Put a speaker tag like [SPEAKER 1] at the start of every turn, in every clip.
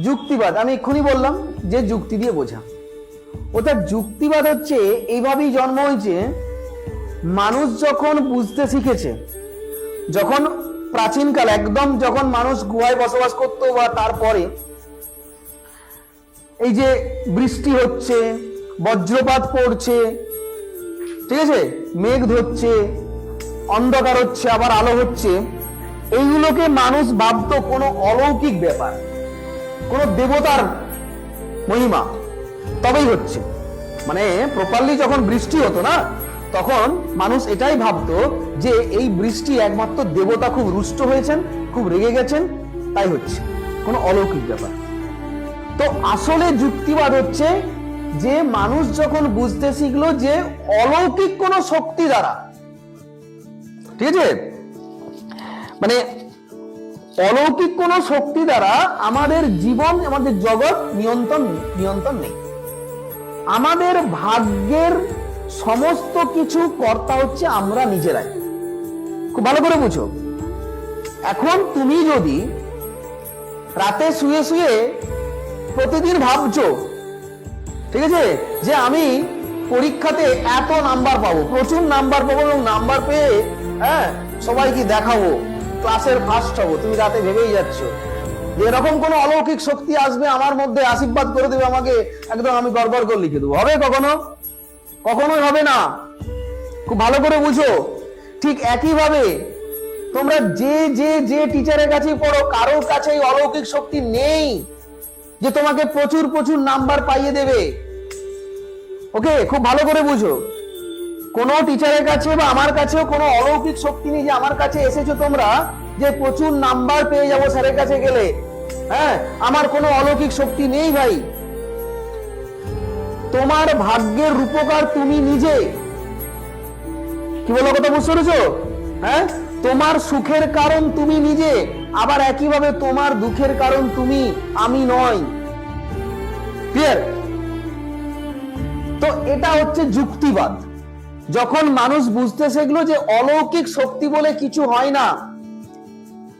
[SPEAKER 1] যুক্তিবাদ, আমি এক্ষুনি বললাম যে যুক্তি দিয়ে বোঝা। ওটা যুক্তিবাদ হচ্ছে, এইভাবেই জন্ম হয়েছে, মানুষ যখন বুঝতে শিখেছে, যখন প্রাচীনকাল, একদম যখন মানুষ গুহায় বসবাস করতো বা তারপরে, এই যে বৃষ্টি হচ্ছে, বজ্রপাত পড়ছে, ঠিক আছে? মেঘ ধরছে, অন্ধকার হচ্ছে, আবার আলো হচ্ছে, এইগুলোকে মানুষ ভাবতো কোনো অলৌকিক ব্যাপার। কোনো দেবতার মহিমা, তবেই হচ্ছে। মানে প্রপারলি যখন বৃষ্টি হতো না, তখন মানুষ এটাই ভাবতো যে এই বৃষ্টি একমাত্র দেবতা খুব রুষ্ট হয়েছেন, খুব রেগে গেছেন, তাই হচ্ছে। কোনো অলৌকিক ব্যাপার। তো আসলে যুক্তিবাদ হচ্ছে যে মানুষ যখন বুঝতে শিখলো যে অলৌকিক কোনো শক্তি দ্বারা, ঠিক আছে? মানে অলৌকিক কোনো শক্তি দ্বারা আমাদের জীবন, আমাদের জগৎ নিয়ন্ত্রণ নিয়ন্ত্রণ নেই। আমাদের ভাগ্যের সমস্ত কিছু কর্তা হচ্ছে আমরা নিজেরাই। খুব ভালো করে বুঝো। এখন তুমি যদি রাতে শুয়ে শুয়ে প্রতিদিন ভাবছ, ঠিক আছে, যে আমি পরীক্ষাতে এত নাম্বার পাবো, প্রচুর নাম্বার পাবো এবং নাম্বার পেয়ে হ্যাঁ সবাইকে দেখাবো ক্লাসের ফার্স্ট হব, তুমি রাতে ভেবেই যাচ্ছ। যে এরকম কোনো অলৌকিক শক্তি আসবে, আমার মধ্যে আশীর্বাদ করে দেবে আমাকে, একদম আমি গড়বড় করে লিখে দেবো। হবে কখনো? কখনোই হবে না। খুব ভালো করে বুঝো। ঠিক একইভাবে, তোমরা যে যে যে টিচারের কাছে পড়ো, কারোর কাছে অলৌকিক শক্তি নেই যে তোমাকে প্রচুর প্রচুর নাম্বার পাইয়ে দেবে। ওকে খুব ভালো করে বুঝো। কোনো টিচারের কাছে বা আমার কাছেও কোনো অলৌকিক শক্তি নেই যে আমার কাছে এসেছ তোমরা, যে প্রচুর নাম্বার পেয়ে যাব স্যারের কাছে গেলে। হ্যাঁ আমার কোনো অলৌকিক শক্তি নেই ভাই। তোমার ভাগ্যের রূপকার তুমি নিজে। কি বলো কথা বুঝতে পেরেছ? হ্যাঁ তোমার সুখের কারণ তুমি নিজে, আবার একইভাবে তোমার দুঃখের কারণ তুমি, আমি নয়। ক্লিয়ার তো এটা হচ্ছে যুক্তিবাদ। যখন মানুষ বুঝতে শিখলো যে অলৌকিক শক্তি বলে কিছু হয় না,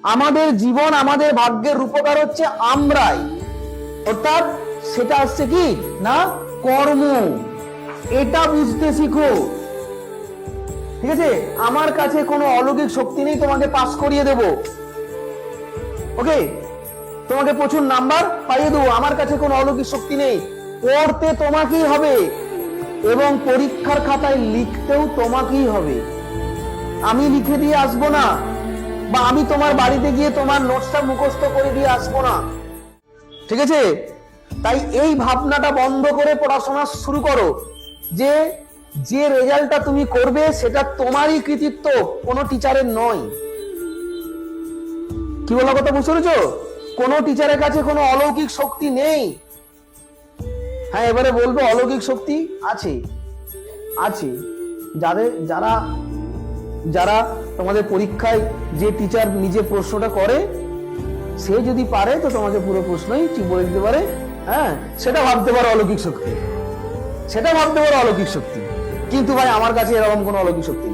[SPEAKER 1] আমাদের জীবন আমাদের ভাগ্যের রূপকার হচ্ছে আমরাই। অর্থাৎ সেটা হচ্ছে কি? না? কর্ম। এটা বুঝতে শিখো। ঠিক আছে? আমার কাছে কোনো অলৌকিক শক্তি নেই, তোমাকে পাস করিয়ে দেব। ওকে তোমাকে প্রচুর নাম্বার পাইয়ে দেবো। আমার কাছে কোনো অলৌকিক শক্তি নেই। পড়তে তোমাকেই হবে। এবং পরীক্ষার খাতায় লিখতেও তোমাকেই হবে। আমি লিখে দিয়ে আসব না, বা আমি তোমার বাড়িতে গিয়ে তোমার নোটসটা মুখস্থ করে দিয়ে আসব না। ঠিক আছে? তাই এই ভাবনাটা বন্ধ করে পড়াশোনা শুরু করো, যে যে রেজাল্টটা তুমি করবে সেটা তোমারই কৃতিত্ব, কোনো টিচারের নয়। কি বলা কথা, বুঝতে পেরেছ? কোনো টিচারের কাছে কোনো অলৌকিক শক্তি নেই। হ্যাঁ এবারে বলব অলৌকিক শক্তি আছে। আছে। যাদের, যারা যারা তোমাদের পরীক্ষায় যে টিচার নিজে প্রশ্নটা করে, সে যদি পারে, তো তোমাকে পুরো প্রশ্নই ঠিক বলে দিতে পারে। হ্যাঁ সেটা ভাবতে পারো অলৌকিক শক্তি। সেটা ভাবতে পারো অলৌকিক শক্তি। কিন্তু ভাই, আমার কাছে এরকম কোনো অলৌকিক শক্তি